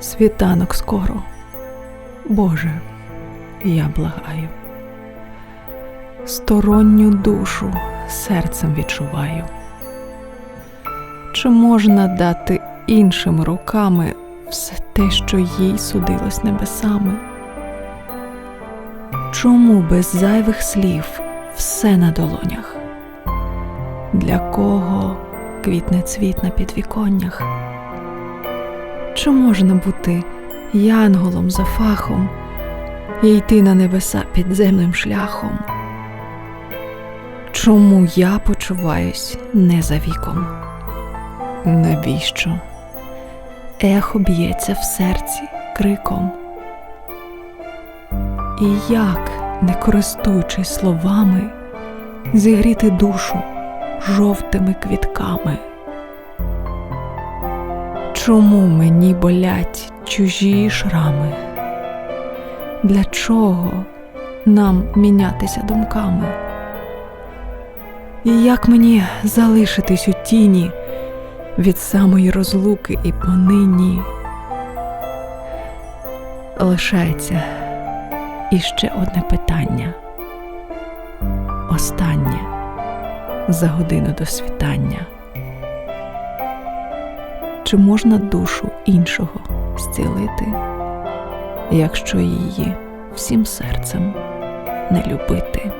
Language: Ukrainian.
Світанок скоро. Боже, я благаю. Сторонню душу серцем відчуваю. Чи можна дати іншими руками все те, що їй судилось небесами? Чому без зайвих слів все на долонях? Для кого квітне цвіт на підвіконнях? Чи можна бути янголом за фахом і йти на небеса підземним шляхом? Чому я почуваюсь не за віком? Навіщо? Ехо б'ється в серці криком. І як, не користуючись словами, зігріти душу жовтими квітками? Чому мені болять чужі шрами? Для чого нам мінятися думками? І як мені залишитись у тіні від самої розлуки і понині? Лишається іще одне питання. Останнє за годину до світання. Чи можна душу іншого зцілити, якщо її всім серцем не любити?